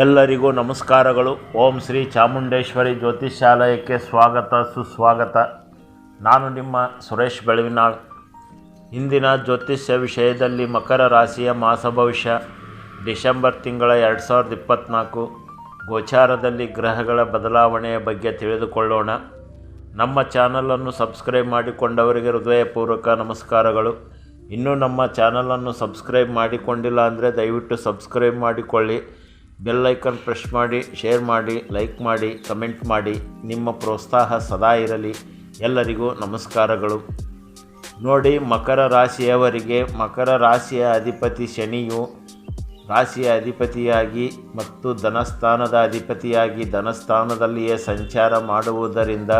ಎಲ್ಲರಿಗೂ ನಮಸ್ಕಾರಗಳು. ಓಂ ಶ್ರೀ ಚಾಮುಂಡೇಶ್ವರಿ ಜ್ಯೋತಿಷ್ಯಾಲಯಕ್ಕೆ ಸ್ವಾಗತ, ಸುಸ್ವಾಗತ. ನಾನು ನಿಮ್ಮ ಸುರೇಶ್ ಬೆಳವಿನಾಳ್. ಇಂದಿನ ಜ್ಯೋತಿಷ್ಯ ವಿಷಯದಲ್ಲಿ ಮಕರ ರಾಶಿಯ ಮಾಸ ಭವಿಷ್ಯ, ಡಿಸೆಂಬರ್ ತಿಂಗಳ ಎರಡು ಸಾವಿರದ ಇಪ್ಪತ್ತ್ನಾಲ್ಕು ಗೋಚಾರದಲ್ಲಿ ಗ್ರಹಗಳ ಬದಲಾವಣೆಯ ಬಗ್ಗೆ ತಿಳಿದುಕೊಳ್ಳೋಣ. ನಮ್ಮ ಚಾನಲನ್ನು ಸಬ್ಸ್ಕ್ರೈಬ್ ಮಾಡಿಕೊಂಡವರಿಗೆ ಹೃದಯಪೂರ್ವಕ ನಮಸ್ಕಾರಗಳು. ಇನ್ನೂ ನಮ್ಮ ಚಾನಲನ್ನು ಸಬ್ಸ್ಕ್ರೈಬ್ ಮಾಡಿಕೊಂಡಿಲ್ಲ ಅಂದರೆ ದಯವಿಟ್ಟು ಸಬ್ಸ್ಕ್ರೈಬ್ ಮಾಡಿಕೊಳ್ಳಿ. ಬೆಲ್ ಐಕನ್ ಪ್ರೆಸ್ ಮಾಡಿ ಶೇರ್ ಮಾಡಿ ಲೈಕ್ ಮಾಡಿ ಕಮೆಂಟ್ ಮಾಡಿ. ನಿಮ್ಮ ಪ್ರೋತ್ಸಾಹ ಸದಾ ಇರಲಿ. ಎಲ್ಲರಿಗೂ ನಮಸ್ಕಾರಗಳು. ನೋಡಿ, ಮಕರ ರಾಶಿಯವರಿಗೆ ಮಕರ ರಾಶಿಯ ಅಧಿಪತಿ ಶನಿಯು ರಾಶಿಯ ಅಧಿಪತಿಯಾಗಿ ಮತ್ತು ಧನಸ್ಥಾನದ ಅಧಿಪತಿಯಾಗಿ ಧನಸ್ಥಾನದಲ್ಲಿಯೇ ಸಂಚಾರ ಮಾಡುವುದರಿಂದ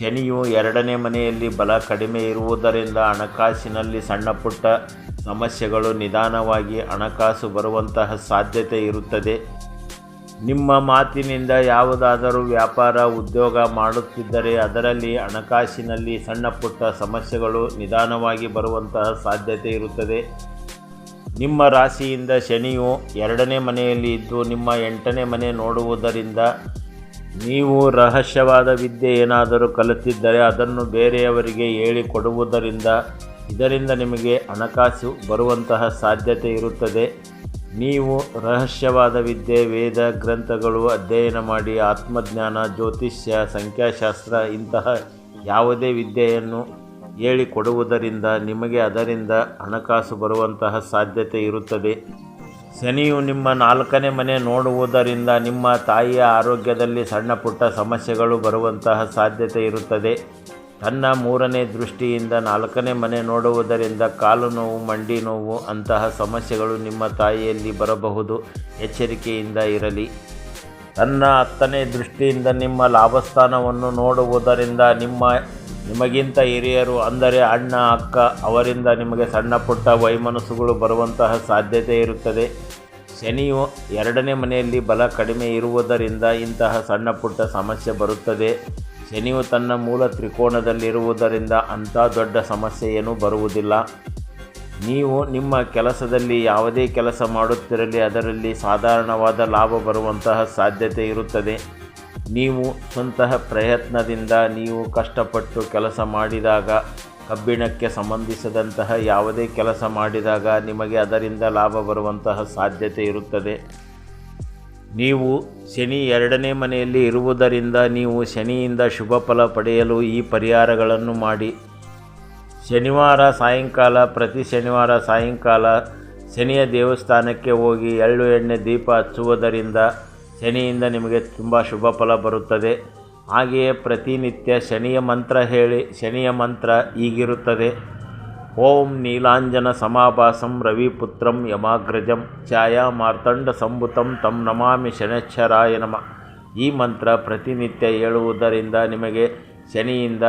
ಶನಿಯು ಎರಡನೇ ಮನೆಯಲ್ಲಿ ಬಲ ಕಡಿಮೆ ಇರುವುದರಿಂದ ಹಣಕಾಸಿನಲ್ಲಿ ಸಣ್ಣ ಪುಟ್ಟ ಸಮಸ್ಯೆಗಳು ನಿಧಾನವಾಗಿ ಹಣಕಾಸು ಬರುವಂತಹ ಸಾಧ್ಯತೆ ಇರುತ್ತದೆ. ನಿಮ್ಮ ಮಾತಿನಿಂದ ಯಾವುದಾದರೂ ವ್ಯಾಪಾರ, ಉದ್ಯೋಗ ಮಾಡುತ್ತಿದ್ದರೆ ಅದರಲ್ಲಿ ಹಣಕಾಸಿನಲ್ಲಿ ಸಣ್ಣ ಪುಟ್ಟ ಸಮಸ್ಯೆಗಳು ನಿಧಾನವಾಗಿ ಬರುವಂತಹ ಸಾಧ್ಯತೆ ಇರುತ್ತದೆ. ನಿಮ್ಮ ರಾಶಿಯಿಂದ ಶನಿಯು ಎರಡನೇ ಮನೆಯಲ್ಲಿ ಇದ್ದು ನಿಮ್ಮ ಎಂಟನೇ ಮನೆ ನೋಡುವುದರಿಂದ ನೀವು ರಹಸ್ಯವಾದ ವಿದ್ಯೆ ಏನಾದರೂ ಕಲಿತಿದ್ದರೆ ಅದನ್ನು ಬೇರೆಯವರಿಗೆ ಹೇಳಿಕೊಡುವುದರಿಂದ ಇದರಿಂದ ನಿಮಗೆ ಹಣಕಾಸು ಬರುವಂತಹ ಸಾಧ್ಯತೆ ಇರುತ್ತದೆ. ನೀವು ರಹಸ್ಯವಾದ ವಿದ್ಯೆ ವೇದ ಗ್ರಂಥಗಳು ಅಧ್ಯಯನ ಮಾಡಿ ಆತ್ಮಜ್ಞಾನ, ಜ್ಯೋತಿಷ್ಯ, ಸಂಖ್ಯಾಶಾಸ್ತ್ರ ಇಂತಹ ಯಾವುದೇ ವಿದ್ಯೆಯನ್ನು ಹೇಳಿಕೊಡುವುದರಿಂದ ನಿಮಗೆ ಅದರಿಂದ ಹಣಕಾಸು ಬರುವಂತಹ ಸಾಧ್ಯತೆ ಇರುತ್ತದೆ. ಶನಿಯು ನಿಮ್ಮ ನಾಲ್ಕನೇ ಮನೆ ನೋಡುವುದರಿಂದ ನಿಮ್ಮ ತಾಯಿಯ ಆರೋಗ್ಯದಲ್ಲಿ ಸಣ್ಣ ಪುಟ್ಟ ಸಮಸ್ಯೆಗಳು ಬರುವಂತಹ ಸಾಧ್ಯತೆ ಇರುತ್ತದೆ. ತನ್ನ ಮೂರನೇ ದೃಷ್ಟಿಯಿಂದ ನಾಲ್ಕನೇ ಮನೆ ನೋಡುವುದರಿಂದ ಕಾಲು ನೋವು, ಮಂಡಿ ನೋವು ಅಂತಹ ಸಮಸ್ಯೆಗಳು ನಿಮ್ಮ ತಾಯಿಯಲ್ಲಿ ಬರಬಹುದು. ಎಚ್ಚರಿಕೆಯಿಂದ ಇರಲಿ. ತನ್ನ ಹತ್ತನೇ ದೃಷ್ಟಿಯಿಂದ ನಿಮ್ಮ ಲಾಭಸ್ಥಾನವನ್ನು ನೋಡುವುದರಿಂದ ನಿಮ್ಮ, ನಿಮಗಿಂತ ಹಿರಿಯರು ಅಂದರೆ ಅಣ್ಣ, ಅಕ್ಕ, ಅವರಿಂದ ನಿಮಗೆ ಸಣ್ಣ ಪುಟ್ಟ ವೈಮನಸ್ಸುಗಳು ಬರುವಂತಹ ಸಾಧ್ಯತೆ ಇರುತ್ತದೆ. ಶನಿಯು ಎರಡನೇ ಮನೆಯಲ್ಲಿ ಬಲ ಕಡಿಮೆ ಇರುವುದರಿಂದ ಇಂತಹ ಸಣ್ಣ ಪುಟ್ಟ ಸಮಸ್ಯೆ ಬರುತ್ತದೆ. ಶನಿಯು ತನ್ನ ಮೂಲ ತ್ರಿಕೋನದಲ್ಲಿರುವುದರಿಂದ ಅಂಥ ದೊಡ್ಡ ಸಮಸ್ಯೆ ಏನೂ ಬರುವುದಿಲ್ಲ. ನೀವು ನಿಮ್ಮ ಕೆಲಸದಲ್ಲಿ ಯಾವುದೇ ಕೆಲಸ ಮಾಡುತ್ತಿರಲಿ, ಅದರಲ್ಲಿ ಸಾಧಾರಣವಾದ ಲಾಭ ಬರುವಂತಹ ಸಾಧ್ಯತೆ ಇರುತ್ತದೆ. ನೀವು ಸ್ವಂತಹ ಪ್ರಯತ್ನದಿಂದ ನೀವು ಕಷ್ಟಪಟ್ಟು ಕೆಲಸ ಮಾಡಿದಾಗ, ಕಬ್ಬಿಣಕ್ಕೆ ಸಂಬಂಧಿಸಿದಂತಹ ಯಾವುದೇ ಕೆಲಸ ಮಾಡಿದಾಗ ನಿಮಗೆ ಅದರಿಂದ ಲಾಭ ಬರುವಂತಹ ಸಾಧ್ಯತೆ ಇರುತ್ತದೆ. ನೀವು ಶನಿ ಎರಡನೇ ಮನೆಯಲ್ಲಿ ಇರುವುದರಿಂದ ನೀವು ಶನಿಯಿಂದ ಶುಭ ಫಲ ಪಡೆಯಲು ಈ ಪರಿಹಾರಗಳನ್ನು ಮಾಡಿ. ಶನಿವಾರ ಸಾಯಂಕಾಲ, ಪ್ರತಿ ಶನಿವಾರ ಸಾಯಂಕಾಲ ಶನಿಯ ದೇವಸ್ಥಾನಕ್ಕೆ ಹೋಗಿ ಎಳ್ಳು ಎಣ್ಣೆ ದೀಪ ಹಚ್ಚುವುದರಿಂದ ಶನಿಯಿಂದ ನಿಮಗೆ ತುಂಬ ಶುಭ ಫಲ ಬರುತ್ತದೆ. ಹಾಗೆಯೇ ಪ್ರತಿನಿತ್ಯ ಶನಿಯ ಮಂತ್ರ ಹೇಳಿ, ಶನಿಯ ಮಂತ್ರ ಈಗಿರುತ್ತದೆ ಓಂ ನೀಲಾಂಜನ ಸಮಾಭಾಸಂ ರವಿಪುತ್ರಂ ಯಮಾಗ್ರಜಂ ಛಾಯಾ ಮಾರ್ತಂಡ ಸಂಭುತಂ ತಂ ನಮಾಮಿ ಶನೈಶ್ಚರಾಯ ನಮ. ಈ ಮಂತ್ರ ಪ್ರತಿನಿತ್ಯ ಹೇಳುವುದರಿಂದ ನಿಮಗೆ ಶನಿಯಿಂದ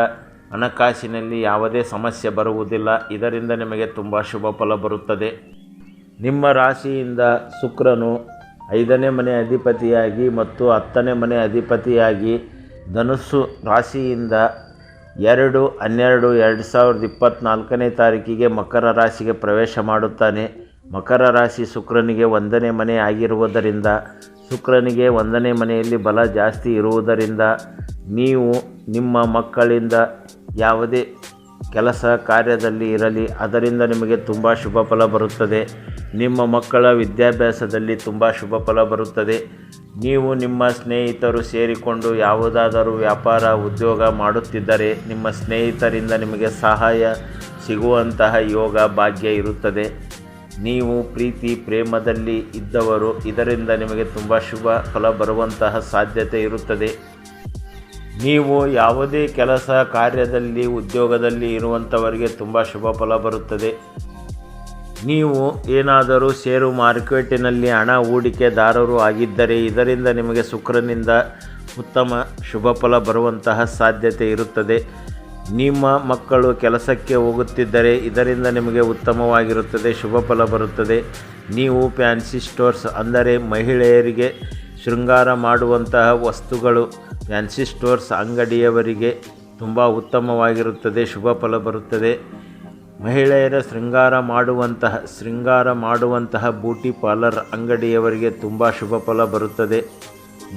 ಹಣಕಾಸಿನಲ್ಲಿ ಯಾವುದೇ ಸಮಸ್ಯೆ ಬರುವುದಿಲ್ಲ. ಇದರಿಂದ ನಿಮಗೆ ತುಂಬ ಶುಭ ಫಲ ಬರುತ್ತದೆ. ನಿಮ್ಮ ರಾಶಿಯಿಂದ ಶುಕ್ರನು ಐದನೇ ಮನೆ ಅಧಿಪತಿಯಾಗಿ ಮತ್ತು ಹತ್ತನೇ ಮನೆ ಅಧಿಪತಿಯಾಗಿ ಧನುಸ್ಸು ರಾಶಿಯಿಂದ ಎರಡು, ಹನ್ನೆರಡು, ಎರಡು ಸಾವಿರದ ಇಪ್ಪತ್ತ್ನಾಲ್ಕನೇ ತಾರೀಕಿಗೆ ಮಕರ ರಾಶಿಗೆ ಪ್ರವೇಶ ಮಾಡುತ್ತಾನೆ. ಮಕರ ರಾಶಿ ಶುಕ್ರನಿಗೆ ಒಂದನೇ ಮನೆ ಆಗಿರುವುದರಿಂದ, ಶುಕ್ರನಿಗೆ ಒಂದನೇ ಮನೆಯಲ್ಲಿ ಬಲ ಜಾಸ್ತಿ ಇರುವುದರಿಂದ, ನೀವು ನಿಮ್ಮ ಮಕ್ಕಳಿಂದ ಯಾವುದೇ ಕೆಲಸ ಕಾರ್ಯದಲ್ಲಿ ಇರಲಿ, ಅದರಿಂದ ನಿಮಗೆ ತುಂಬ ಶುಭ ಫಲ ಬರುತ್ತದೆ. ನಿಮ್ಮ ಮಕ್ಕಳ ವಿದ್ಯಾಭ್ಯಾಸದಲ್ಲಿ ತುಂಬ ಶುಭ ಫಲ ಬರುತ್ತದೆ. ನೀವು ನಿಮ್ಮ ಸ್ನೇಹಿತರು ಸೇರಿಕೊಂಡು ಯಾವುದಾದರೂ ವ್ಯಾಪಾರ, ಉದ್ಯೋಗ ಮಾಡುತ್ತಿದ್ದರೆ ನಿಮ್ಮ ಸ್ನೇಹಿತರಿಂದ ನಿಮಗೆ ಸಹಾಯ ಸಿಗುವಂತಹ ಯೋಗ ಭಾಗ್ಯ ಇರುತ್ತದೆ. ನೀವು ಪ್ರೀತಿ, ಪ್ರೇಮದಲ್ಲಿ ಇದ್ದವರು, ಇದರಿಂದ ನಿಮಗೆ ತುಂಬ ಶುಭ ಫಲ ಬರುವಂತಹ ಸಾಧ್ಯತೆ ಇರುತ್ತದೆ. ನೀವು ಯಾವುದೇ ಕೆಲಸ ಕಾರ್ಯದಲ್ಲಿ, ಉದ್ಯೋಗದಲ್ಲಿ ಇರುವಂಥವರಿಗೆ ತುಂಬ ಶುಭ ಫಲ ಬರುತ್ತದೆ. ನೀವು ಏನಾದರೂ ಷೇರು ಮಾರ್ಕೆಟಿನಲ್ಲಿ ಹಣ ಹೂಡಿಕೆದಾರರು ಆಗಿದ್ದರೆ ಇದರಿಂದ ನಿಮಗೆ ಶುಕ್ರನಿಂದ ಉತ್ತಮ ಶುಭ ಫಲ ಬರುವಂತಹ ಸಾಧ್ಯತೆ ಇರುತ್ತದೆ. ನಿಮ್ಮ ಮಕ್ಕಳು ಕೆಲಸಕ್ಕೆ ಹೋಗುತ್ತಿದ್ದರೆ ಇದರಿಂದ ನಿಮಗೆ ಉತ್ತಮವಾಗಿರುತ್ತದೆ, ಶುಭ ಫಲ ಬರುತ್ತದೆ. ನೀವು ಫ್ಯಾನ್ಸಿ ಸ್ಟೋರ್ಸ್ ಅಂದರೆ ಮಹಿಳೆಯರಿಗೆ ಶೃಂಗಾರ ಮಾಡುವಂತಹ ವಸ್ತುಗಳು ಫ್ಯಾನ್ಸಿ ಸ್ಟೋರ್ಸ್ ಅಂಗಡಿಯವರಿಗೆ ತುಂಬ ಉತ್ತಮವಾಗಿರುತ್ತದೆ, ಶುಭ ಫಲ ಬರುತ್ತದೆ. ಮಹಿಳೆಯರ ಶೃಂಗಾರ ಮಾಡುವಂತಹ ಶೃಂಗಾರ ಮಾಡುವಂತಹ ಬ್ಯೂಟಿ ಪಾರ್ಲರ್ ಅಂಗಡಿಯವರಿಗೆ ತುಂಬ ಶುಭ ಫಲ ಬರುತ್ತದೆ.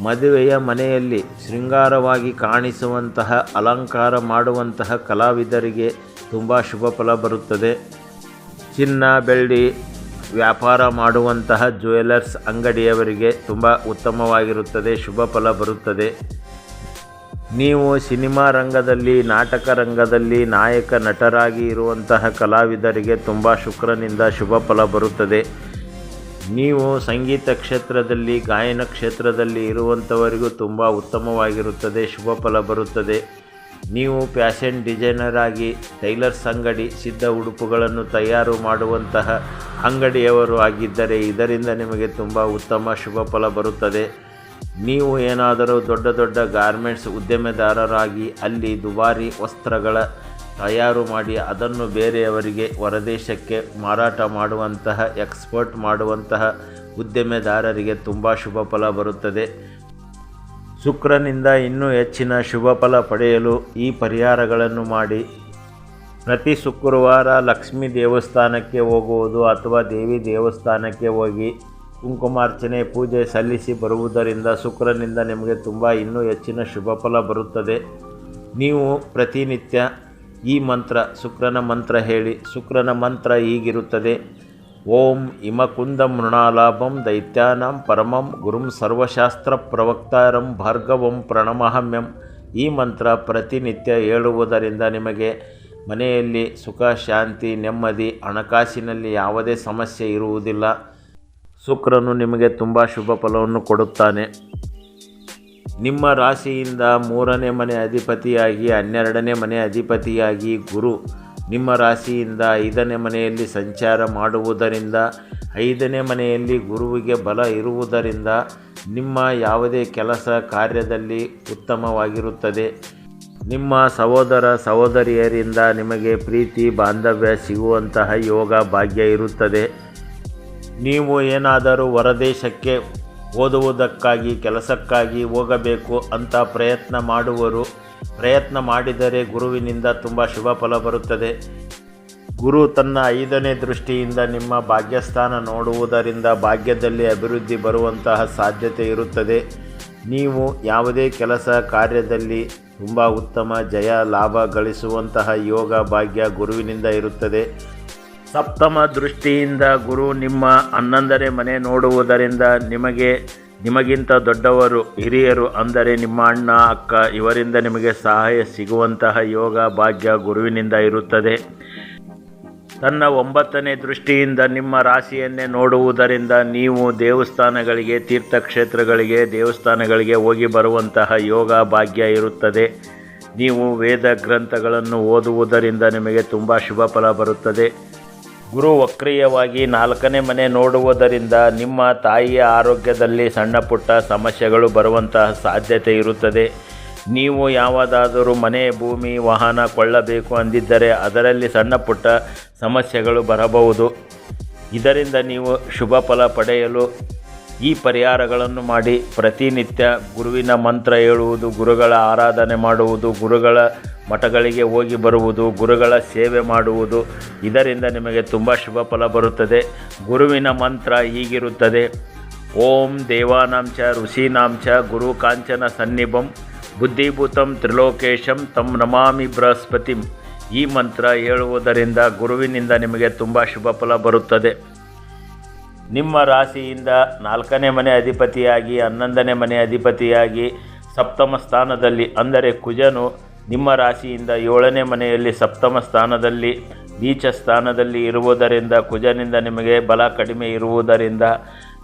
ಮದುವೆಯ ಮನೆಯಲ್ಲಿ ಶೃಂಗಾರವಾಗಿ ಕಾಣಿಸುವಂತಹ, ಅಲಂಕಾರ ಮಾಡುವಂತಹ ಕಲಾವಿದರಿಗೆ ತುಂಬ ಶುಭ ಫಲ ಬರುತ್ತದೆ. ಚಿನ್ನ, ಬೆಳ್ಳಿ ವ್ಯಾಪಾರ ಮಾಡುವಂತಹ ಜ್ಯುವೆಲರ್ಸ್ ಅಂಗಡಿಯವರಿಗೆ ತುಂಬ ಉತ್ತಮವಾಗಿರುತ್ತದೆ, ಶುಭ ಫಲ ಬರುತ್ತದೆ. ನೀವು ಸಿನಿಮಾ ರಂಗದಲ್ಲಿ, ನಾಟಕ ರಂಗದಲ್ಲಿ ನಾಯಕ ನಟರಾಗಿ ಇರುವಂತಹ ಕಲಾವಿದರಿಗೆ ತುಂಬ ಶುಕ್ರನಿಂದ ಶುಭ ಫಲ ಬರುತ್ತದೆ. ನೀವು ಸಂಗೀತ ಕ್ಷೇತ್ರದಲ್ಲಿ, ಗಾಯನ ಕ್ಷೇತ್ರದಲ್ಲಿ ಇರುವಂಥವರಿಗೂ ತುಂಬ ಉತ್ತಮವಾಗಿರುತ್ತದೆ, ಶುಭ ಫಲ ಬರುತ್ತದೆ. ನೀವು ಫ್ಯಾಷನ್ ಡಿಸೈನರ್ ಆಗಿ ಟೈಲರ್ಸ್ ಅಂಗಡಿ, ಸಿದ್ಧ ಉಡುಪುಗಳನ್ನು ತಯಾರು ಮಾಡುವಂತಹ ಅಂಗಡಿಯವರು ಆಗಿದ್ದರೆ ಇದರಿಂದ ನಿಮಗೆ ತುಂಬ ಉತ್ತಮ ಶುಭ ಫಲ ಬರುತ್ತದೆ. ನೀವು ಏನಾದರೂ ದೊಡ್ಡ ದೊಡ್ಡ ಗಾರ್ಮೆಂಟ್ಸ್ ಉದ್ಯಮೆದಾರರಾಗಿ ಅಲ್ಲಿ ದುಬಾರಿ ವಸ್ತ್ರಗಳ ತಯಾರು ಮಾಡಿ ಅದನ್ನು ಬೇರೆಯವರಿಗೆ ಹೊರದೇಶಕ್ಕೆ ಮಾರಾಟ ಮಾಡುವಂತಹ, ಎಕ್ಸ್ಪೋರ್ಟ್ ಮಾಡುವಂತಹ ಉದ್ಯಮೆದಾರರಿಗೆ ತುಂಬ ಶುಭ ಫಲ ಬರುತ್ತದೆ. ಶುಕ್ರನಿಂದ ಇನ್ನೂ ಹೆಚ್ಚಿನ ಶುಭ ಫಲ ಪಡೆಯಲು ಈ ಪರಿಹಾರಗಳನ್ನು ಮಾಡಿ. ಪ್ರತಿ ಶುಕ್ರವಾರ ಲಕ್ಷ್ಮೀ ದೇವಸ್ಥಾನಕ್ಕೆ ಹೋಗುವುದು ಅಥವಾ ದೇವಿ ದೇವಸ್ಥಾನಕ್ಕೆ ಹೋಗಿ ಕುಂಕುಮಾರ್ಚನೆ, ಪೂಜೆ ಸಲ್ಲಿಸಿ ಬರುವುದರಿಂದ ಶುಕ್ರನಿಂದ ನಿಮಗೆ ತುಂಬ ಇನ್ನೂ ಹೆಚ್ಚಿನ ಶುಭ ಫಲ ಬರುತ್ತದೆ. ನೀವು ಪ್ರತಿನಿತ್ಯ ಈ ಮಂತ್ರ, ಶುಕ್ರನ ಮಂತ್ರ ಹೇಳಿ, ಶುಕ್ರನ ಮಂತ್ರ ಹೀಗಿರುತ್ತದೆ. ಓಂ ಇಮಕುಂದ ಮೃಣಾಲಾಭಂ ದೈತ್ಯಾನಾಂ ಪರಮಂ ಗುರುಂ ಸರ್ವಶಾಸ್ತ್ರ ಪ್ರವಕ್ತಾರಂ ಭಾರ್ಗವಂ ಪ್ರಣಮಹಮ್ಯಂ. ಈ ಮಂತ್ರ ಪ್ರತಿನಿತ್ಯ ಹೇಳುವುದರಿಂದ ನಿಮಗೆ ಮನೆಯಲ್ಲಿ ಸುಖ, ಶಾಂತಿ, ನೆಮ್ಮದಿ, ಹಣಕಾಸಿನಲ್ಲಿ ಯಾವುದೇ ಸಮಸ್ಯೆ ಇರುವುದಿಲ್ಲ. ಶುಕ್ರನು ನಿಮಗೆ ತುಂಬ ಶುಭ ಫಲವನ್ನು ಕೊಡುತ್ತಾನೆ. ನಿಮ್ಮ ರಾಶಿಯಿಂದ ಮೂರನೇ ಮನೆ ಅಧಿಪತಿಯಾಗಿ, ಹನ್ನೆರಡನೇ ಮನೆ ಅಧಿಪತಿಯಾಗಿ ಗುರು ನಿಮ್ಮ ರಾಶಿಯಿಂದ ಐದನೇ ಮನೆಯಲ್ಲಿ ಸಂಚಾರ ಮಾಡುವುದರಿಂದ, ಐದನೇ ಮನೆಯಲ್ಲಿ ಗುರುವಿಗೆ ಬಲ ಇರುವುದರಿಂದ ನಿಮ್ಮ ಯಾವುದೇ ಕೆಲಸ ಕಾರ್ಯದಲ್ಲಿ ಉತ್ತಮವಾಗಿರುತ್ತದೆ. ನಿಮ್ಮ ಸಹೋದರ ಸಹೋದರಿಯರಿಂದ ನಿಮಗೆ ಪ್ರೀತಿ, ಬಾಂಧವ್ಯ ಸಿಗುವಂತಹ ಯೋಗ ಭಾಗ್ಯ ಇರುತ್ತದೆ. ನೀವು ಏನಾದರೂ ಹೊರದೇಶಕ್ಕೆ ಓದುವುದಕ್ಕಾಗಿ ಕೆಲಸಕ್ಕಾಗಿ ಹೋಗಬೇಕು ಅಂತ ಪ್ರಯತ್ನ ಮಾಡುವರು. ಪ್ರಯತ್ನ ಮಾಡಿದರೆ ಗುರುವಿನಿಂದ ತುಂಬ ಶುಭ ಫಲ ಬರುತ್ತದೆ. ಗುರು ತನ್ನ ಐದನೇ ದೃಷ್ಟಿಯಿಂದ ನಿಮ್ಮ ಭಾಗ್ಯಸ್ಥಾನ ನೋಡುವುದರಿಂದ ಭಾಗ್ಯದಲ್ಲಿ ಅಭಿವೃದ್ಧಿ ಬರುವಂತಹ ಸಾಧ್ಯತೆ ಇರುತ್ತದೆ. ನೀವು ಯಾವುದೇ ಕೆಲಸ ಕಾರ್ಯದಲ್ಲಿ ತುಂಬ ಉತ್ತಮ ಜಯ, ಲಾಭ ಗಳಿಸುವಂತಹ ಯೋಗ ಭಾಗ್ಯ ಗುರುವಿನಿಂದ ಇರುತ್ತದೆ. ಸಪ್ತಮ ದೃಷ್ಟಿಯಿಂದ ಗುರು ನಿಮ್ಮ ಹನ್ನೊಂದನೇ ಮನೆ ನೋಡುವುದರಿಂದ ನಿಮಗೆ, ನಿಮಗಿಂತ ದೊಡ್ಡವರು, ಹಿರಿಯರು ಅಂದರೆ ನಿಮ್ಮ ಅಣ್ಣ, ಅಕ್ಕ, ಇವರಿಂದ ನಿಮಗೆ ಸಹಾಯ ಸಿಗುವಂತಹ ಯೋಗ ಭಾಗ್ಯ ಗುರುವಿನಿಂದ ಇರುತ್ತದೆ. ತನ್ನ ಒಂಬತ್ತನೇ ದೃಷ್ಟಿಯಿಂದ ನಿಮ್ಮ ರಾಶಿಯನ್ನೇ ನೋಡುವುದರಿಂದ ನೀವು ದೇವಸ್ಥಾನಗಳಿಗೆ, ತೀರ್ಥಕ್ಷೇತ್ರಗಳಿಗೆ, ದೇವಸ್ಥಾನಗಳಿಗೆ ಹೋಗಿ ಬರುವಂತಹ ಯೋಗ ಭಾಗ್ಯ ಇರುತ್ತದೆ. ನೀವು ವೇದ ಗ್ರಂಥಗಳನ್ನು ಓದುವುದರಿಂದ ನಿಮಗೆ ತುಂಬ ಶುಭ ಫಲ ಬರುತ್ತದೆ. ಗುರು ವಕ್ರೀಯವಾಗಿ ನಾಲ್ಕನೇ ಮನೆ ನೋಡುವುದರಿಂದ ನಿಮ್ಮ ತಾಯಿಯ ಆರೋಗ್ಯದಲ್ಲಿ ಸಣ್ಣ ಪುಟ್ಟ ಸಮಸ್ಯೆಗಳು ಬರುವಂತಹ ಸಾಧ್ಯತೆ ಇರುತ್ತದೆ. ನೀವು ಯಾವುದಾದರೂ ಮನೆ, ಭೂಮಿ, ವಾಹನ ಕೊಳ್ಳಬೇಕು ಅಂದಿದ್ದರೆ ಅದರಲ್ಲಿ ಸಣ್ಣ ಪುಟ್ಟ ಸಮಸ್ಯೆಗಳು ಬರಬಹುದು. ಇದರಿಂದ ನೀವು ಶುಭ ಫಲ ಪಡೆಯಲು ಈ ಪರಿಹಾರಗಳನ್ನು ಮಾಡಿ ಪ್ರತಿನಿತ್ಯ ಗುರುವಿನ ಮಂತ್ರ ಹೇಳುವುದು, ಗುರುಗಳ ಆರಾಧನೆ ಮಾಡುವುದು, ಗುರುಗಳ ಮಠಗಳಿಗೆ ಹೋಗಿ ಬರುವುದು, ಗುರುಗಳ ಸೇವೆ ಮಾಡುವುದು. ಇದರಿಂದ ನಿಮಗೆ ತುಂಬ ಶುಭ ಫಲ ಬರುತ್ತದೆ. ಗುರುವಿನ ಮಂತ್ರ ಹೀಗಿರುತ್ತದೆ. ಓಂ ದೇವಾನಾಂಚ ಋಷೀನಾಂಚ ಗುರು ಕಾಂಚನ ಸನ್ನಿಭಂ ಬುದ್ಧಿಭೂತಂ ತ್ರಿಲೋಕೇಶಂ ತಂ ನಮಾಮಿ ಬೃಹಸ್ಪತಿಂ. ಈ ಮಂತ್ರ ಹೇಳುವುದರಿಂದ ಗುರುವಿನಿಂದ ನಿಮಗೆ ತುಂಬ ಶುಭ ಫಲ ಬರುತ್ತದೆ. ನಿಮ್ಮ ರಾಶಿಯಿಂದ ನಾಲ್ಕನೇ ಮನೆ ಅಧಿಪತಿಯಾಗಿ, ಹನ್ನೊಂದನೇ ಮನೆ ಅಧಿಪತಿಯಾಗಿ, ಸಪ್ತಮ ಸ್ಥಾನದಲ್ಲಿ, ಅಂದರೆ ಕುಜನು ನಿಮ್ಮ ರಾಶಿಯಿಂದ ಏಳನೇ ಮನೆಯಲ್ಲಿ ಸಪ್ತಮ ಸ್ಥಾನದಲ್ಲಿ, ನೀಚ ಸ್ಥಾನದಲ್ಲಿ ಇರುವುದರಿಂದ, ಕುಜನಿಂದ ನಿಮಗೆ ಬಲ ಕಡಿಮೆ ಇರುವುದರಿಂದ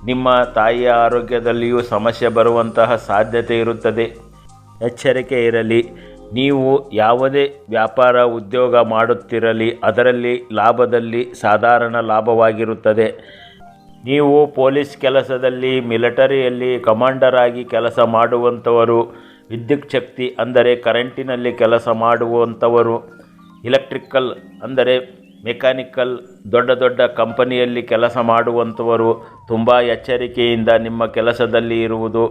ನಿಮ್ಮ ತಾಯಿಯ ಆರೋಗ್ಯದಲ್ಲಿಯೂ ಸಮಸ್ಯೆ ಬರುವಂತಹ ಸಾಧ್ಯತೆ ಇರುತ್ತದೆ. ಎಚ್ಚರಿಕೆ ಇರಲಿ. ನೀವು ಯಾವುದೇ ವ್ಯಾಪಾರ ಉದ್ಯೋಗ ಮಾಡುತ್ತಿರಲಿ, ಅದರಲ್ಲಿ ಲಾಭದಲ್ಲಿ ಸಾಧಾರಣ ಲಾಭವಾಗಿರುತ್ತದೆ. ನೀವು ಪೊಲೀಸ್ ಕೆಲಸದಲ್ಲಿ ಮಿಲಿಟರಿಯಲ್ಲಿ ಕಮಾಂಡರ್ ಆಗಿ ಕೆಲಸ ಮಾಡುವಂಥವರು, ವಿದ್ಯುತ್ ಶಕ್ತಿ ಅಂದರೆ ಕರೆಂಟಿನಲ್ಲಿ ಕೆಲಸ ಮಾಡುವಂಥವರು, ಇಲೆಕ್ಟ್ರಿಕಲ್ ಅಂದರೆ ಮೆಕ್ಯಾನಿಕಲ್ ದೊಡ್ಡ ದೊಡ್ಡ ಕಂಪನಿಯಲ್ಲಿ ಕೆಲಸ ಮಾಡುವಂಥವರು, ತುಂಬ ಎಚ್ಚರಿಕೆಯಿಂದ ನಿಮ್ಮ ಕೆಲಸದಲ್ಲಿ ಇರುವುದು.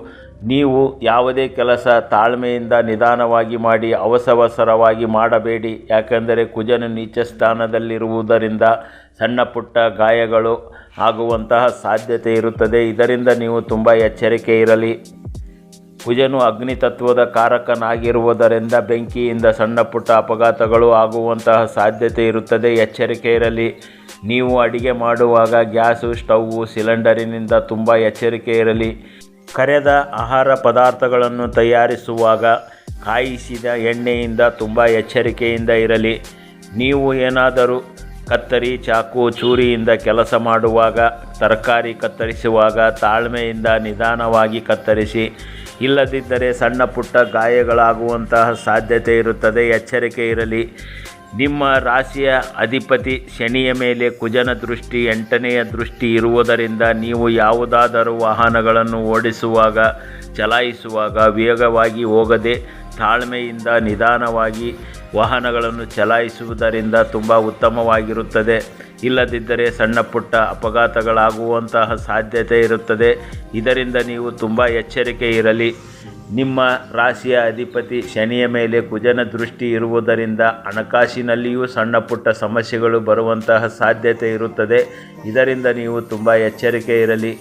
ನೀವು ಯಾವುದೇ ಕೆಲಸ ತಾಳ್ಮೆಯಿಂದ ನಿಧಾನವಾಗಿ ಮಾಡಿ, ಅವಸರವಸರವಾಗಿ ಮಾಡಬೇಡಿ. ಯಾಕೆಂದರೆ ಕುಜನ ನೀಚ ಸ್ಥಾನದಲ್ಲಿರುವುದರಿಂದ ಸಣ್ಣ ಪುಟ್ಟ ಗಾಯಗಳು ಆಗುವಂತಹ ಸಾಧ್ಯತೆ ಇರುತ್ತದೆ. ಇದರಿಂದ ನೀವು ತುಂಬ ಎಚ್ಚರಿಕೆ ಇರಲಿ. ಕುಜನು ಅಗ್ನಿ ತತ್ವದ ಕಾರಕನಾಗಿರುವುದರಿಂದ ಬೆಂಕಿಯಿಂದ ಸಣ್ಣ ಪುಟ್ಟ ಅಪಘಾತಗಳು ಆಗುವಂತಹ ಸಾಧ್ಯತೆ ಇರುತ್ತದೆ. ಎಚ್ಚರಿಕೆ ಇರಲಿ. ನೀವು ಅಡಿಗೆ ಮಾಡುವಾಗ ಗ್ಯಾಸು, ಸ್ಟೌವು, ಸಿಲಿಂಡರಿನಿಂದ ತುಂಬ ಎಚ್ಚರಿಕೆ ಇರಲಿ. ಕರೆದ ಆಹಾರ ಪದಾರ್ಥಗಳನ್ನು ತಯಾರಿಸುವಾಗ ಕಾಯಿಸಿದ ಎಣ್ಣೆಯಿಂದ ತುಂಬ ಎಚ್ಚರಿಕೆಯಿಂದ ಇರಲಿ. ನೀವು ಏನಾದರೂ ಕತ್ತರಿ ಚಾಕು ಚೂರಿಯಿಂದ ಕೆಲಸ ಮಾಡುವಾಗ, ತರಕಾರಿ ಕತ್ತರಿಸುವಾಗ ತಾಳ್ಮೆಯಿಂದ ನಿಧಾನವಾಗಿ ಕತ್ತರಿಸಿ. ಇಲ್ಲದಿದ್ದರೆ ಸಣ್ಣ ಪುಟ್ಟ ಗಾಯಗಳಾಗುವಂತಹ ಸಾಧ್ಯತೆ ಇರುತ್ತದೆ. ಎಚ್ಚರಿಕೆ ಇರಲಿ. ನಿಮ್ಮ ರಾಶಿಯ ಅಧಿಪತಿ ಶನಿಯ ಮೇಲೆ ಕುಜನ ದೃಷ್ಟಿ, ಎಂಟನೆಯ ದೃಷ್ಟಿ ಇರುವುದರಿಂದ ನೀವು ಯಾವುದಾದರೂ ವಾಹನಗಳನ್ನು ಓಡಿಸುವಾಗ, ಚಲಾಯಿಸುವಾಗ, ವೇಗವಾಗಿ ಹೋಗದೆ ತಾಳ್ಮೆಯಿಂದ ನಿಧಾನವಾಗಿ ವಾಹನಗಳನ್ನು ಚಲಾಯಿಸುವುದರಿಂದ ತುಂಬ ಉತ್ತಮವಾಗಿರುತ್ತದೆ. ಇಲ್ಲದಿದ್ದರೆ ಸಣ್ಣ ಪುಟ್ಟ ಅಪಘಾತಗಳಾಗುವಂತಹ ಸಾಧ್ಯತೆ ಇರುತ್ತದೆ. ಇದರಿಂದ ನೀವು ತುಂಬ ಎಚ್ಚರಿಕೆ ಇರಲಿ. ನಿಮ್ಮ ರಾಶಿಯ ಅಧಿಪತಿ ಶನಿಯ ಮೇಲೆ ಕುಜನ ದೃಷ್ಟಿ ಇರುವುದರಿಂದ ಹಣಕಾಸಿನಲ್ಲಿಯೂ ಸಣ್ಣ ಪುಟ್ಟ ಸಮಸ್ಯೆಗಳು ಬರುವಂತಹ ಸಾಧ್ಯತೆ ಇರುತ್ತದೆ. ಇದರಿಂದ ನೀವು ತುಂಬ ಎಚ್ಚರಿಕೆ ಇರಲಿ.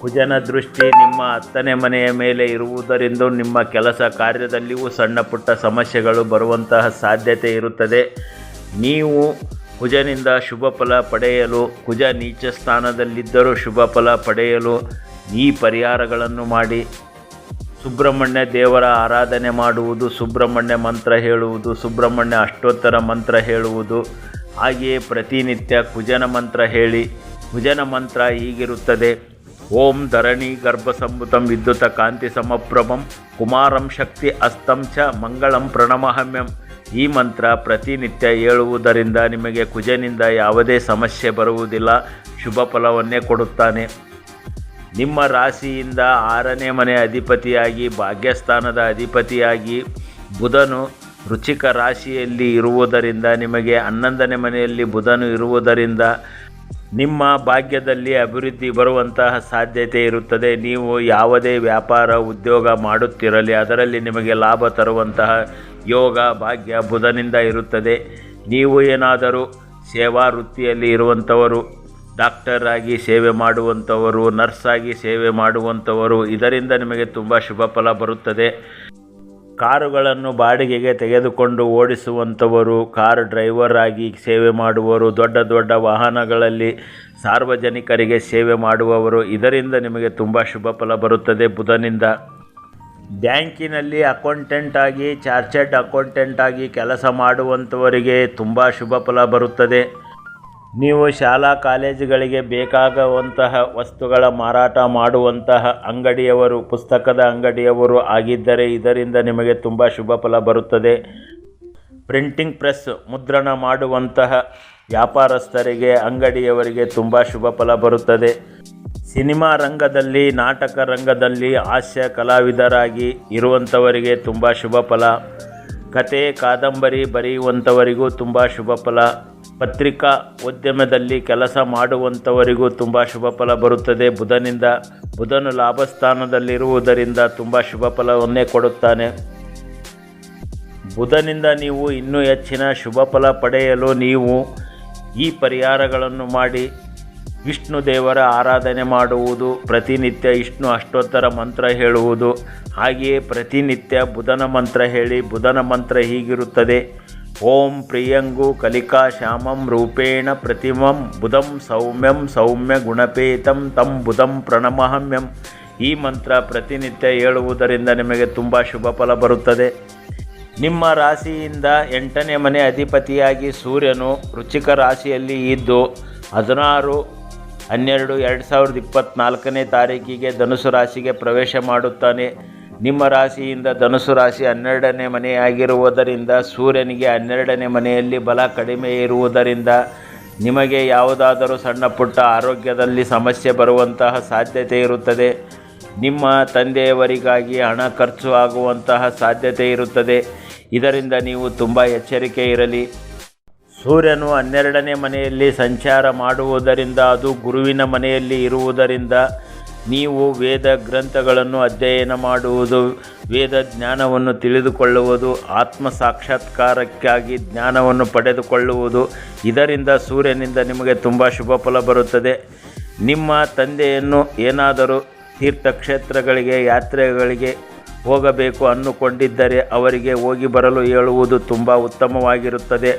ಕುಜನ ದೃಷ್ಟಿ ನಿಮ್ಮ ಹತ್ತನೇ ಮನೆಯ ಮೇಲೆ ಇರುವುದರಿಂದ ನಿಮ್ಮ ಕೆಲಸ ಕಾರ್ಯದಲ್ಲಿಯೂ ಸಣ್ಣ ಪುಟ್ಟ ಸಮಸ್ಯೆಗಳು ಬರುವಂತಹ ಸಾಧ್ಯತೆ ಇರುತ್ತದೆ. ನೀವು ಕುಜನಿಂದ ಶುಭ ಫಲ ಪಡೆಯಲು, ಕುಜ ನೀಚ ಸ್ಥಾನದಲ್ಲಿದ್ದರೂ ಶುಭ ಫಲ ಪಡೆಯಲು ಈ ಪರಿಹಾರಗಳನ್ನು ಮಾಡಿ. ಸುಬ್ರಹ್ಮಣ್ಯ ದೇವರ ಆರಾಧನೆ ಮಾಡುವುದು, ಸುಬ್ರಹ್ಮಣ್ಯ ಮಂತ್ರ ಹೇಳುವುದು, ಸುಬ್ರಹ್ಮಣ್ಯ ಅಷ್ಟೋತ್ತರ ಮಂತ್ರ ಹೇಳುವುದು. ಹಾಗೆಯೇ ಪ್ರತಿನಿತ್ಯ ಕುಜನ ಮಂತ್ರ ಹೇಳಿ, ಕುಜನ ಮಂತ್ರ ಹೀಗಿರುತ್ತದೆ. ಓಂ ಧರಣಿ ಗರ್ಭಸಂಭುತಂ ವಿದ್ಯುತ ಕಾಂತಿ ಸಮಪ್ರಭಂ ಕುಮಾರಂ ಶಕ್ತಿ ಅಸ್ತಂ ಚ ಮಂಗಳಂ ಪ್ರಣಮಹಮ್ಯಂ. ಈ ಮಂತ್ರ ಪ್ರತಿನಿತ್ಯ ಹೇಳುವುದರಿಂದ ನಿಮಗೆ ಕುಜನಿಂದ ಯಾವುದೇ ಸಮಸ್ಯೆ ಬರುವುದಿಲ್ಲ, ಶುಭ ಫಲವನ್ನೇ ಕೊಡುತ್ತಾನೆ. ನಿಮ್ಮ ರಾಶಿಯಿಂದ ಆರನೇ ಮನೆ ಅಧಿಪತಿಯಾಗಿ, ಭಾಗ್ಯಸ್ಥಾನದ ಅಧಿಪತಿಯಾಗಿ ಬುಧನು ರುಚಿಕ ರಾಶಿಯಲ್ಲಿ ಇರುವುದರಿಂದ, ನಿಮಗೆ ಹನ್ನೊಂದನೇ ಮನೆಯಲ್ಲಿ ಬುಧನು ಇರುವುದರಿಂದ ನಿಮ್ಮ ಭಾಗ್ಯದಲ್ಲಿ ಅಭಿವೃದ್ಧಿ ಬರುವಂತಹ ಸಾಧ್ಯತೆ ಇರುತ್ತದೆ. ನೀವು ಯಾವುದೇ ವ್ಯಾಪಾರ, ಉದ್ಯೋಗ ಮಾಡುತ್ತಿರಲಿ, ಅದರಲ್ಲಿ ನಿಮಗೆ ಲಾಭ ತರುವಂತಹ ಯೋಗ, ಭಾಗ್ಯ ಬುಧನಿಂದ ಇರುತ್ತದೆ. ನೀವು ಏನಾದರೂ ಸೇವಾ ವೃತ್ತಿಯಲ್ಲಿ ಇರುವಂಥವರು, ಡಾಕ್ಟರ್ ಆಗಿ ಸೇವೆ ಮಾಡುವಂಥವರು, ನರ್ಸ್ ಆಗಿ ಸೇವೆ ಮಾಡುವಂಥವರು, ಇದರಿಂದ ನಿಮಗೆ ತುಂಬ ಶುಭ ಫಲ ಬರುತ್ತದೆ. ಕಾರುಗಳನ್ನು ಬಾಡಿಗೆಗೆ ತೆಗೆದುಕೊಂಡು ಓಡಿಸುವಂಥವರು, ಕಾರ್ ಡ್ರೈವರ್ ಆಗಿ ಸೇವೆ ಮಾಡುವವರು, ದೊಡ್ಡ ದೊಡ್ಡ ವಾಹನಗಳಲ್ಲಿ ಸಾರ್ವಜನಿಕರಿಗೆ ಸೇವೆ ಮಾಡುವವರು, ಇದರಿಂದ ನಿಮಗೆ ತುಂಬ ಶುಭ ಫಲ ಬರುತ್ತದೆ. ಬುಧನಿಂದ ಬ್ಯಾಂಕಿನಲ್ಲಿ ಅಕೌಂಟೆಂಟ್ ಆಗಿ ಚಾರ್ಟೆಡ್ ಅಕೌಂಟೆಂಟ್ ಆಗಿ ಕೆಲಸ ಮಾಡುವಂಥವರಿಗೆ ತುಂಬ ಶುಭ ಫಲ ಬರುತ್ತದೆ. ನೀವು ಶಾಲಾ ಕಾಲೇಜುಗಳಿಗೆ ಬೇಕಾಗುವಂತಹ ವಸ್ತುಗಳ ಮಾರಾಟ ಮಾಡುವಂತಹ ಅಂಗಡಿಯವರು, ಪುಸ್ತಕದ ಅಂಗಡಿಯವರು ಆಗಿದ್ದರೆ ಇದರಿಂದ ನಿಮಗೆ ತುಂಬ ಶುಭ ಫಲ ಬರುತ್ತದೆ. ಪ್ರಿಂಟಿಂಗ್ ಪ್ರೆಸ್ ಮುದ್ರಣ ಮಾಡುವಂತಹ ವ್ಯಾಪಾರಸ್ಥರಿಗೆ, ಅಂಗಡಿಯವರಿಗೆ ತುಂಬ ಶುಭ ಫಲ ಬರುತ್ತದೆ. ಸಿನಿಮಾ ರಂಗದಲ್ಲಿ, ನಾಟಕ ರಂಗದಲ್ಲಿ ಹಾಸ್ಯ ಕಲಾವಿದರಾಗಿ ಇರುವಂಥವರಿಗೆ ತುಂಬ ಶುಭ ಫಲ. ಕತೆ, ಕಾದಂಬರಿ ಬರೆಯುವಂಥವರಿಗೂ ತುಂಬ ಶುಭ ಫಲ. ಪತ್ರಿಕಾ ಉದ್ಯಮದಲ್ಲಿ ಕೆಲಸ ಮಾಡುವಂಥವರಿಗೂ ತುಂಬ ಶುಭ ಫಲ ಬರುತ್ತದೆ. ಬುಧನಿಂದ ಬುಧನು ಲಾಭಸ್ಥಾನದಲ್ಲಿರುವುದರಿಂದ ತುಂಬ ಶುಭ ಫಲವನ್ನೇ ಕೊಡುತ್ತಾನೆ. ಬುಧನಿಂದ ನೀವು ಇನ್ನೂ ಹೆಚ್ಚಿನ ಶುಭ ಫಲ ಪಡೆಯಲು ನೀವು ಈ ಪರಿಹಾರಗಳನ್ನು ಮಾಡಿ ವಿಷ್ಣು ದೇವರ ಆರಾಧನೆ ಮಾಡುವುದು, ಪ್ರತಿನಿತ್ಯ ವಿಷ್ಣು ಅಷ್ಟೋತ್ತರ ಮಂತ್ರ ಹೇಳುವುದು. ಹಾಗೆಯೇ ಪ್ರತಿನಿತ್ಯ ಬುಧನ ಮಂತ್ರ ಹೇಳಿ, ಬುಧನ ಮಂತ್ರ ಹೀಗಿರುತ್ತದೆ. ಓಂ ಪ್ರಿಯಂಗು ಕಲಿಕಾ ಶ್ಯಾಮಂ ರೂಪೇಣ ಪ್ರತಿಮಂ ಬುಧಂ ಸೌಮ್ಯಂ ಸೌಮ್ಯ ಗುಣಪೇತಂ ತಂ ಬುಧಂ ಪ್ರಣಮಹಮ್ಯಂ. ಈ ಮಂತ್ರ ಪ್ರತಿನಿತ್ಯ ಹೇಳುವುದರಿಂದ ನಿಮಗೆ ತುಂಬ ಶುಭ ಫಲ ಬರುತ್ತದೆ. ನಿಮ್ಮ ರಾಶಿಯಿಂದ ಎಂಟನೇ ಮನೆ ಅಧಿಪತಿಯಾಗಿ ಸೂರ್ಯನು ರುಚಿಕ ರಾಶಿಯಲ್ಲಿ ಇದ್ದು, ಹದಿನಾರು ಹನ್ನೆರಡು ಎರಡು ಸಾವಿರದ ಇಪ್ಪತ್ತ್ನಾಲ್ಕನೇ ತಾರೀಕಿಗೆ ಧನುಸು ರಾಶಿಗೆ ಪ್ರವೇಶ ಮಾಡುತ್ತಾನೆ. ನಿಮ್ಮ ರಾಶಿಯಿಂದ ಧನುಸು ರಾಶಿ ಹನ್ನೆರಡನೇ ಮನೆಯಾಗಿರುವುದರಿಂದ, ಸೂರ್ಯನಿಗೆ ಹನ್ನೆರಡನೇ ಮನೆಯಲ್ಲಿ ಬಲ ಕಡಿಮೆ ಇರುವುದರಿಂದ ನಿಮಗೆ ಯಾವುದಾದರೂ ಸಣ್ಣ ಪುಟ್ಟ ಆರೋಗ್ಯದಲ್ಲಿ ಸಮಸ್ಯೆ ಬರುವಂತಹ ಸಾಧ್ಯತೆ ಇರುತ್ತದೆ. ನಿಮ್ಮ ತಂದೆಯವರಿಗಾಗಿ ಹಣ ಖರ್ಚು ಆಗುವಂತಹ ಸಾಧ್ಯತೆ ಇರುತ್ತದೆ. ಇದರಿಂದ ನೀವು ತುಂಬ ಎಚ್ಚರಿಕೆ ಇರಲಿ. ಸೂರ್ಯನು ಹನ್ನೆರಡನೇ ಮನೆಯಲ್ಲಿ ಸಂಚಾರ ಮಾಡುವುದರಿಂದ, ಅದು ಗುರುವಿನ ಮನೆಯಲ್ಲಿ ಇರುವುದರಿಂದ ನೀವು ವೇದ ಗ್ರಂಥಗಳನ್ನು ಅಧ್ಯಯನ ಮಾಡುವುದು ವೇದ ಜ್ಞಾನವನ್ನು ತಿಳಿದುಕೊಳ್ಳುವುದು ಆತ್ಮ ಸಾಕ್ಷಾತ್ಕಾರಕ್ಕಾಗಿ ಜ್ಞಾನವನ್ನು ಪಡೆದುಕೊಳ್ಳುವುದು, ಇದರಿಂದ ಸೂರ್ಯನಿಂದ ನಿಮಗೆ ತುಂಬ ಶುಭ ಫಲ ಬರುತ್ತದೆ. ನಿಮ್ಮ ತಂದೆಯನ್ನು ಏನಾದರೂ ತೀರ್ಥಕ್ಷೇತ್ರಗಳಿಗೆ, ಯಾತ್ರೆಗಳಿಗೆ ಹೋಗಬೇಕು ಅನ್ನುಕೊಂಡಿದ್ದರೆ ಅವರಿಗೆ ಹೋಗಿ ಬರಲು ಹೇಳುವುದು ತುಂಬ ಉತ್ತಮವಾಗಿರುತ್ತದೆ.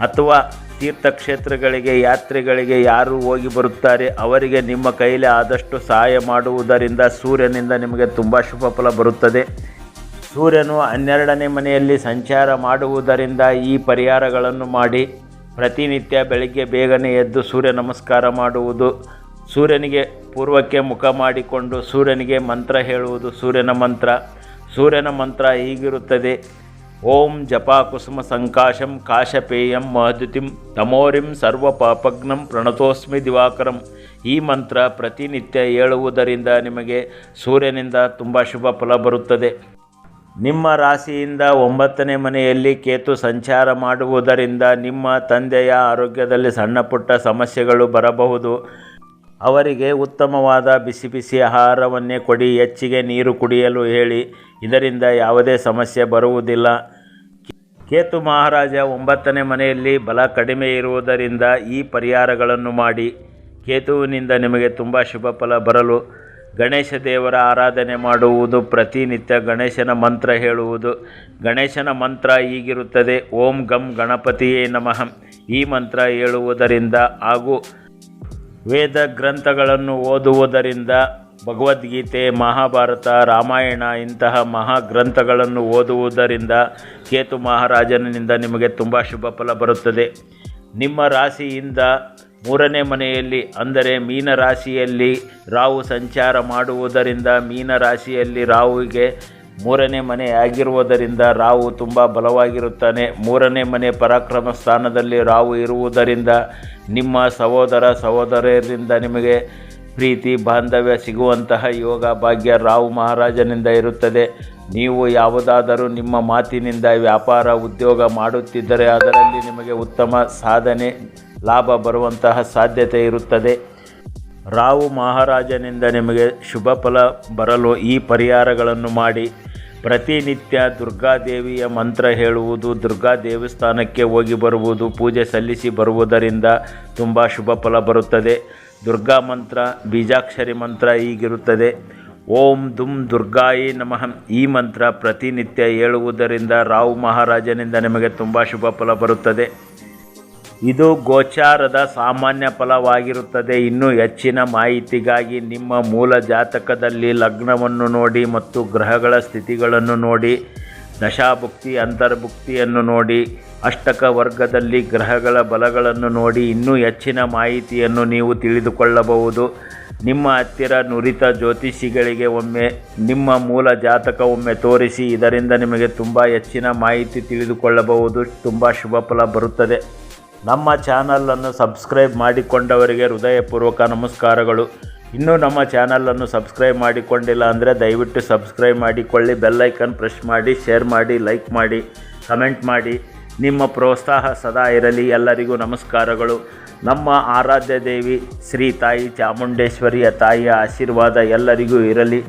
ಅಥವಾ ತೀರ್ಥಕ್ಷೇತ್ರಗಳಿಗೆ, ಯಾತ್ರೆಗಳಿಗೆ ಯಾರು ಹೋಗಿ ಬರುತ್ತಾರೆ, ಅವರಿಗೆ ನಿಮ್ಮ ಕೈಲಿ ಆದಷ್ಟು ಸಹಾಯ ಮಾಡುವುದರಿಂದ ಸೂರ್ಯನಿಂದ ನಿಮಗೆ ತುಂಬ ಶುಭ ಫಲ ಬರುತ್ತದೆ. ಸೂರ್ಯನು ಹನ್ನೆರಡನೇ ಮನೆಯಲ್ಲಿ ಸಂಚಾರ ಮಾಡುವುದರಿಂದ ಈ ಪರಿಹಾರಗಳನ್ನು ಮಾಡಿ ಪ್ರತಿನಿತ್ಯ ಬೆಳಗ್ಗೆ ಬೇಗನೆ ಎದ್ದು ಸೂರ್ಯ ನಮಸ್ಕಾರ ಮಾಡುವುದು, ಸೂರ್ಯನಿಗೆ ಪೂರ್ವಕ್ಕೆ ಮುಖ ಮಾಡಿಕೊಂಡು ಸೂರ್ಯನಿಗೆ ಮಂತ್ರ ಹೇಳುವುದು ಸೂರ್ಯನ ಮಂತ್ರ. ಸೂರ್ಯನ ಮಂತ್ರ ಹೀಗಿರುತ್ತದೆ. ಓಂ ಜಪಾ ಕುಸುಮ ಸಂಕಾಶಂ ಕಾಶಪೇಯಂ ಮಹದುತಿಂ ತಮೋರಿಂ ಸರ್ವಪಾಪಗ್ನಂ ಪ್ರಣತೋಸ್ಮಿ ದಿವಾಕರಂ. ಈ ಮಂತ್ರ ಪ್ರತಿನಿತ್ಯ ಹೇಳುವುದರಿಂದ ನಿಮಗೆ ಸೂರ್ಯನಿಂದ ತುಂಬ ಶುಭ ಫಲ ಬರುತ್ತದೆ. ನಿಮ್ಮ ರಾಶಿಯಿಂದ ಒಂಬತ್ತನೇ ಮನೆಯಲ್ಲಿ ಕೇತು ಸಂಚಾರ ಮಾಡುವುದರಿಂದ ನಿಮ್ಮ ತಂದೆಯ ಆರೋಗ್ಯದಲ್ಲಿ ಸಣ್ಣ ಪುಟ್ಟ ಸಮಸ್ಯೆಗಳು ಬರಬಹುದು. ಅವರಿಗೆ ಉತ್ತಮವಾದ ಬಿಸಿ ಬಿಸಿ ಆಹಾರವನ್ನೇ ಕೊಡಿ, ಹೆಚ್ಚಿಗೆ ನೀರು ಕುಡಿಯಲು ಹೇಳಿ. ಇದರಿಂದ ಯಾವುದೇ ಸಮಸ್ಯೆ ಬರುವುದಿಲ್ಲ. ಕೇತು ಮಹಾರಾಜ ಒಂಬತ್ತನೇ ಮನೆಯಲ್ಲಿ ಬಲ ಕಡಿಮೆ ಇರುವುದರಿಂದ ಈ ಪರಿಹಾರಗಳನ್ನು ಮಾಡಿ. ಕೇತುವಿನಿಂದ ನಿಮಗೆ ತುಂಬ ಶುಭ ಫಲ ಬರಲು. ಗಣೇಶ ದೇವರ ಆರಾಧನೆ ಮಾಡುವುದು ಪ್ರತಿನಿತ್ಯ ಗಣೇಶನ ಮಂತ್ರ ಹೇಳುವುದು. ಗಣೇಶನ ಮಂತ್ರ ಹೀಗಿರುತ್ತದೆ. ಓಂ ಗಂ ಗಣಪತಿಯೇ ನಮಃ. ಈ ಮಂತ್ರ ಹೇಳುವುದರಿಂದ ಹಾಗೂ ವೇದ ಗ್ರಂಥಗಳನ್ನು ಓದುವುದರಿಂದ ಭಗವದ್ಗೀತೆ, ಮಹಾಭಾರತ, ರಾಮಾಯಣ ಇಂತಹ ಮಹಾ ಗ್ರಂಥಗಳನ್ನು ಓದುವುದರಿಂದ ಕೇತು ಮಹಾರಾಜನಿಂದ ನಿಮಗೆ ತುಂಬ ಶುಭ ಫಲ ಬರುತ್ತದೆ. ನಿಮ್ಮ ರಾಶಿಯಿಂದ ಮೂರನೇ ಮನೆಯಲ್ಲಿ, ಅಂದರೆ ಮೀನ ರಾಶಿಯಲ್ಲಿ ರಾಹು ಸಂಚಾರ ಮಾಡುವುದರಿಂದ ಮೀನ ರಾಶಿಯಲ್ಲಿ ರಾಹುವಿಗೆ ಮೂರನೇ ಮನೆ ಆಗಿರುವುದರಿಂದ ರಾವು ತುಂಬ ಬಲವಾಗಿರುತ್ತಾನೆ. ಮೂರನೇ ಮನೆ ಪರಾಕ್ರಮ ಸ್ಥಾನದಲ್ಲಿ ರಾವು ಇರುವುದರಿಂದ ನಿಮ್ಮ ಸಹೋದರ ಸಹೋದರರಿಂದ ನಿಮಗೆ ಪ್ರೀತಿ, ಬಾಂಧವ್ಯ ಸಿಗುವಂತಹ ಯೋಗ ಭಾಗ್ಯ ರಾವು ಮಹಾರಾಜನಿಂದ ಇರುತ್ತದೆ. ನೀವು ಯಾವುದಾದರೂ ನಿಮ್ಮ ಮಾತಿನಿಂದ ವ್ಯಾಪಾರ, ಉದ್ಯೋಗ ಮಾಡುತ್ತಿದ್ದರೆ ಅದರಲ್ಲಿ ನಿಮಗೆ ಉತ್ತಮ ಸಾಧನೆ, ಲಾಭ ಬರುವಂತಹ ಸಾಧ್ಯತೆ ಇರುತ್ತದೆ. ರಾವು ಮಹಾರಾಜನಿಂದ ನಿಮಗೆ ಶುಭ ಫಲ ಬರಲು ಈ ಪರಿಹಾರಗಳನ್ನು ಮಾಡಿ. ಪ್ರತಿನಿತ್ಯ ದುರ್ಗಾದೇವಿಯ ಮಂತ್ರ ಹೇಳುವುದು, ದುರ್ಗಾ ದೇವಸ್ಥಾನಕ್ಕೆ ಹೋಗಿ ಬರುವುದು, ಪೂಜೆ ಸಲ್ಲಿಸಿ ಬರುವುದರಿಂದ ತುಂಬ ಶುಭ ಫಲ ಬರುತ್ತದೆ. ದುರ್ಗಾ ಮಂತ್ರ, ಬೀಜಾಕ್ಷರಿ ಮಂತ್ರ ಹೀಗಿರುತ್ತದೆ. ಓಂ ದುಂ ದುರ್ಗಾಯಿ ನಮಃ. ಈ ಮಂತ್ರ ಪ್ರತಿನಿತ್ಯ ಹೇಳುವುದರಿಂದ ರಾವು ಮಹಾರಾಜನಿಂದ ನಿಮಗೆ ತುಂಬ ಶುಭ ಫಲ ಬರುತ್ತದೆ. ಇದು ಗೋಚಾರದ ಸಾಮಾನ್ಯ ಫಲವಾಗಿರುತ್ತದೆ. ಇನ್ನೂ ಹೆಚ್ಚಿನ ಮಾಹಿತಿಗಾಗಿ ನಿಮ್ಮ ಮೂಲ ಜಾತಕದಲ್ಲಿ ಲಗ್ನವನ್ನು ನೋಡಿ ಮತ್ತು ಗ್ರಹಗಳ ಸ್ಥಿತಿಗಳನ್ನು ನೋಡಿ ದಶಾಭುಕ್ತಿ ಅಂತರ್ಭುಕ್ತಿಯನ್ನು ನೋಡಿ, ಅಷ್ಟಕ ವರ್ಗದಲ್ಲಿ ಗ್ರಹಗಳ ಬಲಗಳನ್ನು ನೋಡಿ, ಇನ್ನೂ ಹೆಚ್ಚಿನ ಮಾಹಿತಿಯನ್ನು ನೀವು ತಿಳಿದುಕೊಳ್ಳಬಹುದು. ನಿಮ್ಮ ಹತ್ತಿರ ನುರಿತ ಜ್ಯೋತಿಷಿಗಳಿಗೆ ಒಮ್ಮೆ, ನಿಮ್ಮ ಮೂಲ ಜಾತಕ ಒಮ್ಮೆ ತೋರಿಸಿ, ಇದರಿಂದ ನಿಮಗೆ ತುಂಬ ಹೆಚ್ಚಿನ ಮಾಹಿತಿ ತಿಳಿದುಕೊಳ್ಳಬಹುದು. ತುಂಬ ಶುಭ ಫಲ ಬರುತ್ತದೆ. ನಮ್ಮ ಚಾನಲನ್ನು ಸಬ್ಸ್ಕ್ರೈಬ್ ಮಾಡಿಕೊಂಡವರಿಗೆ ಹೃದಯಪೂರ್ವಕ ನಮಸ್ಕಾರಗಳು. ಇನ್ನೂ ನಮ್ಮ ಚಾನಲನ್ನು ಸಬ್ಸ್ಕ್ರೈಬ್ ಮಾಡಿಕೊಂಡಿಲ್ಲ ಅಂದರೆ ದಯವಿಟ್ಟು ಸಬ್ಸ್ಕ್ರೈಬ್ ಮಾಡಿಕೊಳ್ಳಿ ಬೆಲ್ಲೈಕನ್ ಪ್ರೆಸ್ ಮಾಡಿ, ಶೇರ್ ಮಾಡಿ, ಲೈಕ್ ಮಾಡಿ, ಕಮೆಂಟ್ ಮಾಡಿ. ನಿಮ್ಮ ಪ್ರೋತ್ಸಾಹ ಸದಾ ಇರಲಿ. ಎಲ್ಲರಿಗೂ ನಮಸ್ಕಾರಗಳು. ನಮ್ಮ ಆರಾಧ್ಯ ದೇವಿ ಶ್ರೀ ತಾಯಿ ಚಾಮುಂಡೇಶ್ವರಿಯ ತಾಯಿಯ ಆಶೀರ್ವಾದ ಎಲ್ಲರಿಗೂ ಇರಲಿ.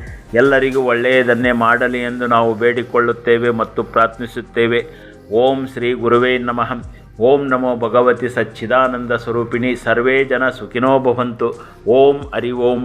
ಎಲ್ಲರಿಗೂ ಒಳ್ಳೆಯದನ್ನೇ ಮಾಡಲಿ ಎಂದು ನಾವು ಬೇಡಿಕೊಳ್ಳುತ್ತೇವೆ ಮತ್ತು ಪ್ರಾರ್ಥಿಸುತ್ತೇವೆ. ಓಂ ಶ್ರೀ ಗುರುವೇ ನಮಃ. ಓಂ ನಮೋ ಭಗವತಿ ಸಚ್ಚಿದಾನಂದ ಸ್ವರೂಪಿಣಿ ಸರ್ವೇ ಜನ ಸುಖಿನೋ ಭವಂತು. ಓಂ ಹರಿ ಓಂ.